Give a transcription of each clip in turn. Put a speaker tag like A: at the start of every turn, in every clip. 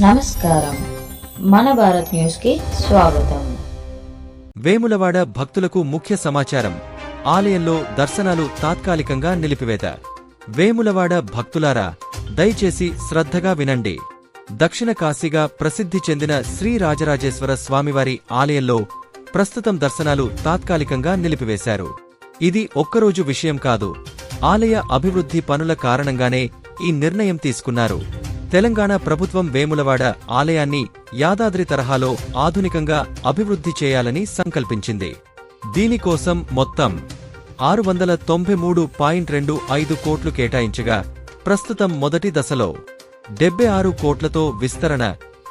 A: నమస్కారం. మన భారత్ న్యూస్కి స్వాగతం.
B: వేములవాడ భక్తులకు ముఖ్య సమాచారం. ఆలయంలో దర్శనాలు తాత్కాలికంగా నిలిపివేత. వేములవాడ భక్తులారా దయచేసి శ్రద్ధగా వినండి. దక్షిణ కాశీగా ప్రసిద్ధి చెందిన శ్రీ రాజరాజేశ్వర స్వామివారి ఆలయంలో ప్రస్తుతం దర్శనాలు తాత్కాలికంగా నిలిపివేశారు. ఇది ఒక్కరోజు విషయం కాదు. ఆలయ అభివృద్ధి పనుల కారణంగానే ఈ నిర్ణయం తీసుకున్నారు. తెలంగాణ ప్రభుత్వం వేములవాడ ఆలయాన్ని యాదాద్రి తరహాలో ఆధునికంగా అభివృద్ధి చేయాలని సంకల్పించింది. దీనికోసం మొత్తం ఆరు వందల తొంభై మూడు పాయింట్ రెండు ఐదు కోట్లు కేటాయించగా ప్రస్తుతం మొదటి దశలో డెబ్బై ఆరు కోట్లతో విస్తరణ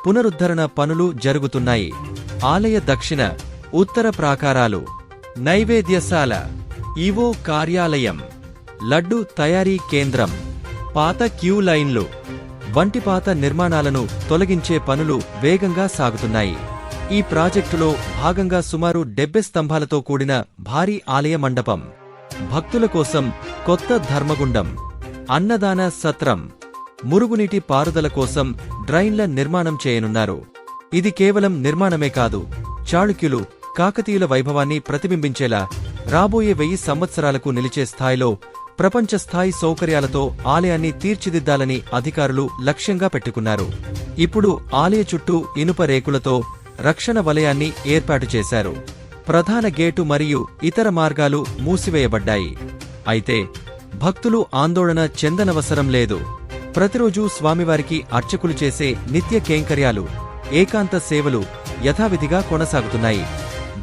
B: పునరుద్ధరణ పనులు జరుగుతున్నాయి. ఆలయ దక్షిణ ఉత్తర ప్రాకారాలు నైవేద్యశాల ఈవో కార్యాలయం లడ్డు తయారీ కేంద్రం పాత క్యూ లైన్లు వంటి పాత నిర్మాణాలను తొలగించే పనులు వేగంగా సాగుతున్నాయి. ఈ ప్రాజెక్టులో భాగంగా సుమారు డెబ్బై స్తంభాలతో కూడిన భారీ ఆలయ మండపం భక్తుల కోసం కొత్త ధర్మగుండం అన్నదాన సత్రం మురుగునీటి పారుదల కోసం డ్రైన్ల నిర్మాణం చేయనున్నారు. ఇది కేవలం నిర్మాణమే కాదు చాళుక్యులు కాకతీయుల వైభవాన్ని ప్రతిబింబించేలా రాబోయే వెయ్యి సంవత్సరాలకు నిలిచే స్థాయిలో ప్రపంచ స్థాయి సౌకర్యాలతో ఆలయాన్ని తీర్చిదిద్దాలని అధికారులు లక్ష్యంగా పెట్టుకున్నారు. ఇప్పుడు ఆలయ చుట్టూ ఇనుప రేకులతో రక్షణ వలయాన్ని ఏర్పాటు చేశారు. ప్రధాన గేటు మరియు ఇతర మార్గాలు మూసివేయబడ్డాయి. అయితే భక్తులు ఆందోళన చెందనవసరం లేదు. ప్రతిరోజూ స్వామివారికి అర్చకులు చేసే నిత్య కేంకర్యాలు ఏకాంత సేవలు యథావిధిగా కొనసాగుతున్నాయి.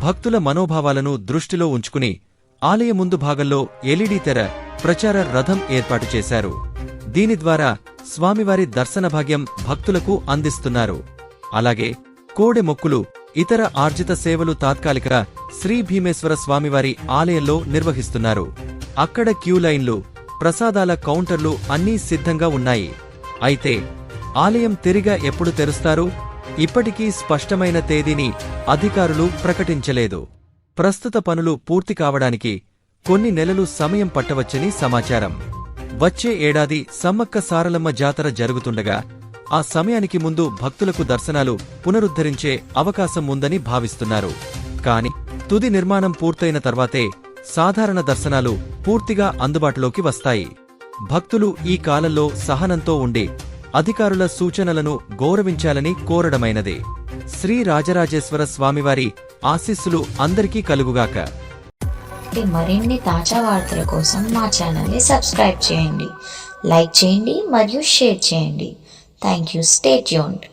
B: భక్తుల మనోభావాలను దృష్టిలో ఉంచుకుని ఆలయ ముందు భాగంలో ఎల్ఈడీ తెర ప్రచార రథం ఏర్పాటు చేశారు. దీని ద్వారా స్వామివారి దర్శన భాగ్యం భక్తులకు అందిస్తున్నారు. అలాగే కోడె మొక్కులు ఇతర ఆర్జిత సేవలు తాత్కాలిక శ్రీ భీమేశ్వర స్వామివారి ఆలయంలో నిర్వహిస్తున్నారు. అక్కడ క్యూ లైన్లు ప్రసాదాల కౌంటర్లు అన్నీ సిద్ధంగా ఉన్నాయి. అయితే ఆలయం తిరిగా ఎప్పుడు తెరుస్తారు? ఇప్పటికీ స్పష్టమైన తేదీని అధికారులు ప్రకటించలేదు. ప్రస్తుత పనులు పూర్తి కావడానికి కొన్ని నెలలు సమయం పట్టవచ్చని సమాచారం. వచ్చే ఏడాది సమ్మక్క సారలమ్మ జాతర జరుగుతుండగా ఆ సమయానికి ముందు భక్తులకు దర్శనాలు పునరుద్ధరించే అవకాశం ఉందని భావిస్తున్నారు. కాని తుది నిర్మాణం పూర్తయిన తర్వాతే సాధారణ దర్శనాలు పూర్తిగా అందుబాటులోకి వస్తాయి. భక్తులు ఈ కాలంలో సహనంతో ఉండి అధికారుల సూచనలను గౌరవించాలని కోరడమైనది. శ్రీ రాజరాజేశ్వర స్వామివారి ఆశీస్సులు అందరికీ కలుగుగాక.
A: ఇలాంటి మరిన్ని తాజా వార్తల కోసం మా ఛానల్ని సబ్స్క్రైబ్ చేయండి. లైక్ చేయండి మరియు షేర్ చేయండి. Thank you. Stay tuned.